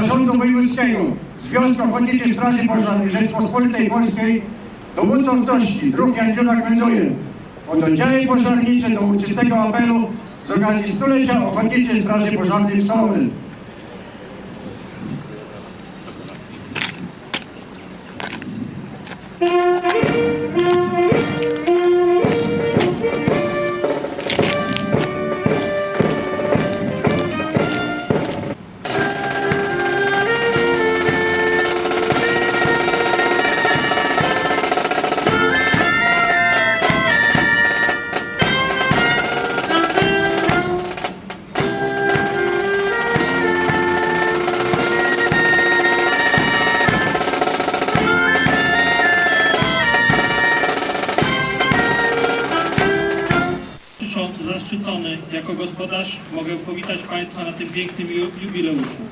Zarządu Wojewódzkiego. Związku Ochotniczej Straży Pożarnej Rzeczpospolitej Polskiej. Dowódcą Tości, druh Jan Dziubak melduje od oddziały pożarnicze do uczystego apelu. z okazji stulecia Ochotniczej Straży Pożarnej w Soły. Jako gospodarz mogę powitać Państwa na tym pięknym ju- jubileuszu,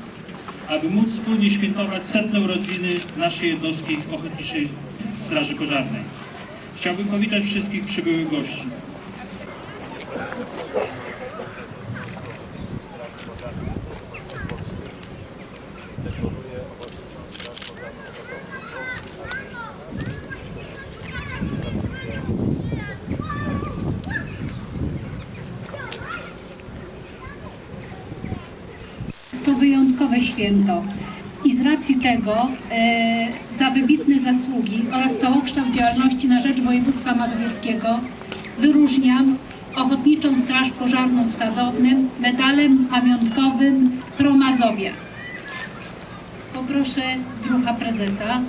aby móc wspólnie świętować setne urodziny naszej jednostki Ochotniczej Straży Pożarnej. Chciałbym powitać wszystkich przybyłych gości. Wyjątkowe święto. I z racji tego e, za wybitne zasługi oraz całokształt działalności na rzecz województwa mazowieckiego wyróżniam Ochotniczą Straż Pożarną w Sadownym medalem pamiątkowym Pro Mazowia. Poproszę druha prezesa.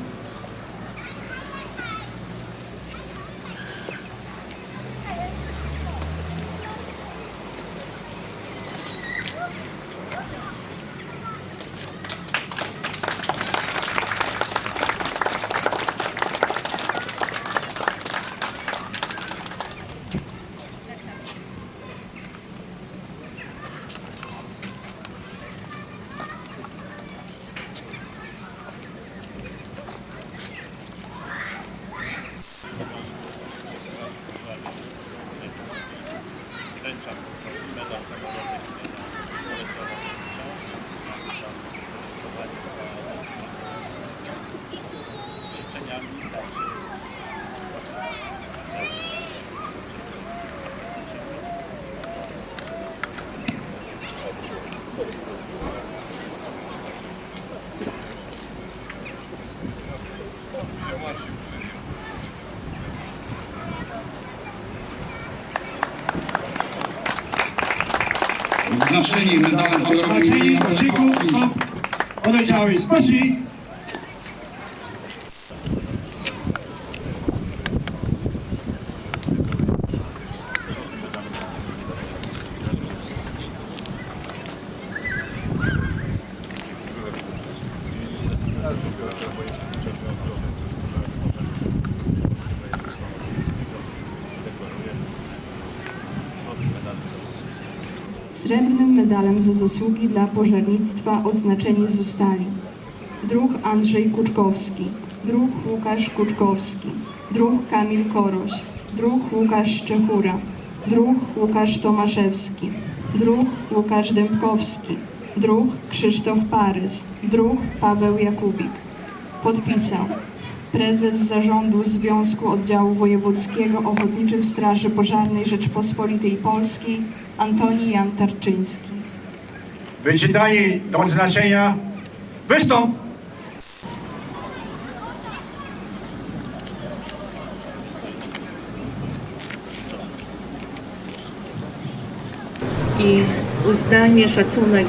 Odznaczeni medalem honorowym Znaczenie imienia Koszyku Józefa są oddziały Srebrnym medalem za zasługi dla pożarnictwa odznaczeni zostali druh Andrzej Kuczkowski, druh Łukasz Kuczkowski, druh Kamil Koroś, druh Łukasz Szczechura, druh Łukasz Tomaszewski, druh Łukasz Dębkowski, druh Krzysztof Parys, druh Paweł Jakubik. Podpisał prezes Zarządu Związku Oddziału Wojewódzkiego Ochotniczych Straży Pożarnej Rzeczpospolitej Polskiej Antoni Jan Tarczyński. Wyczytanie do odznaczenia. Wystąp! i uznanie, szacunek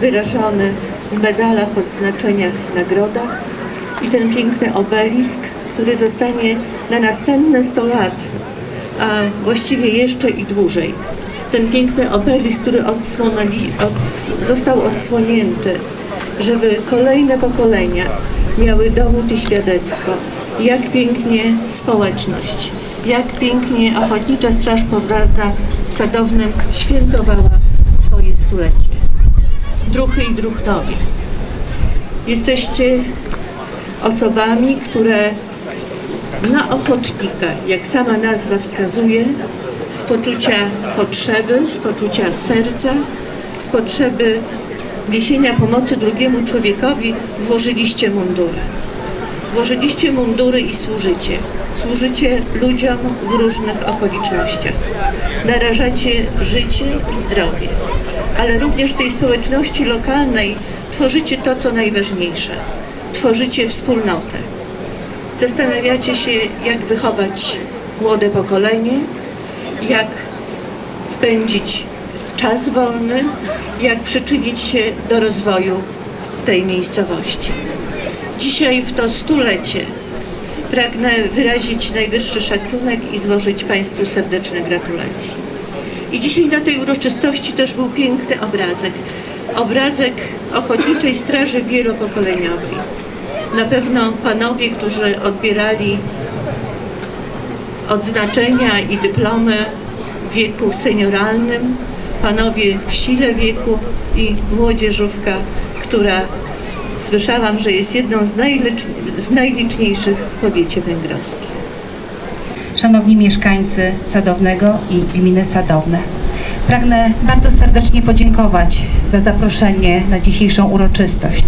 wyrażony w medalach, odznaczeniach i nagrodach i ten piękny obelisk, który zostanie na następne 100 lat, a właściwie jeszcze i dłużej. Ten piękny obelisk, który od, został odsłonięty, żeby kolejne pokolenia miały dowód i świadectwo, jak pięknie społeczność, jak pięknie Ochotnicza Straż Pożarna w Sadownym świętowała swoje stulecie. Druhy i druchnowie. Jesteście osobami, które na ochotnika, jak sama nazwa wskazuje, z poczucia potrzeby, z poczucia serca, z potrzeby niesienia pomocy drugiemu człowiekowi włożyliście mundury. Włożyliście mundury i służycie. Służycie ludziom w różnych okolicznościach. Narażacie życie i zdrowie, ale również w tej społeczności lokalnej tworzycie to, co najważniejsze. Tworzycie wspólnotę. Zastanawiacie się, jak wychować młode pokolenie, jak spędzić czas wolny, jak przyczynić się do rozwoju tej miejscowości. Dzisiaj w to stulecie pragnę wyrazić najwyższy szacunek i złożyć Państwu serdeczne gratulacje. I dzisiaj na tej uroczystości też był piękny obrazek. Obrazek Ochotniczej Straży Wielopokoleniowej. Na pewno panowie, którzy odbierali odznaczenia i dyplomy w wieku senioralnym, panowie w sile wieku i młodzieżówka, która słyszałam, że jest jedną z, z najliczniejszych w powiecie węgrowskim. Szanowni mieszkańcy Sadownego i gminy Sadowne. Pragnę bardzo serdecznie podziękować za zaproszenie na dzisiejszą uroczystość.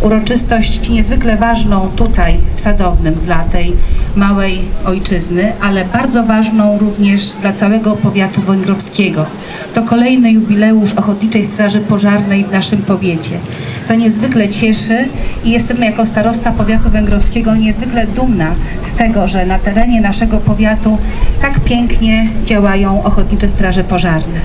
Uroczystość niezwykle ważną tutaj w Sadownym dla tej małej ojczyzny, ale bardzo ważną również dla całego powiatu węgrowskiego. To kolejny jubileusz Ochotniczej Straży Pożarnej w naszym powiecie. To niezwykle cieszy i jestem jako starosta powiatu węgrowskiego niezwykle dumna z tego, że na terenie naszego powiatu tak pięknie działają Ochotnicze Straże Pożarne.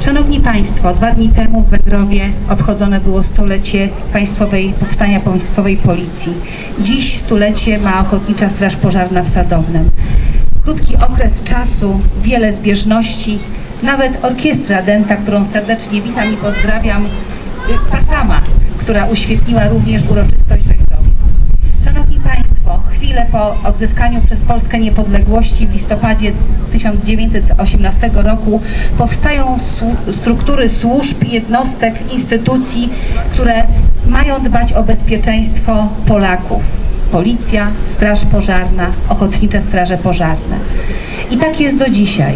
Szanowni Państwo, dwa dni temu w Węgrowie obchodzone było stulecie państwowej, powstania państwowej policji. Dziś stulecie ma Ochotnicza Straż Pożarna w Sadownem. Krótki okres czasu, wiele zbieżności, nawet orkiestra Denta, którą serdecznie witam i pozdrawiam, y, ta sama, która uświetniła również uroczystość Chwilę po odzyskaniu przez Polskę niepodległości w listopadzie 1918 roku powstają struktury służb, jednostek, instytucji, które mają dbać o bezpieczeństwo Polaków. Policja, Straż Pożarna, Ochotnicze Straże Pożarne. I tak jest do dzisiaj.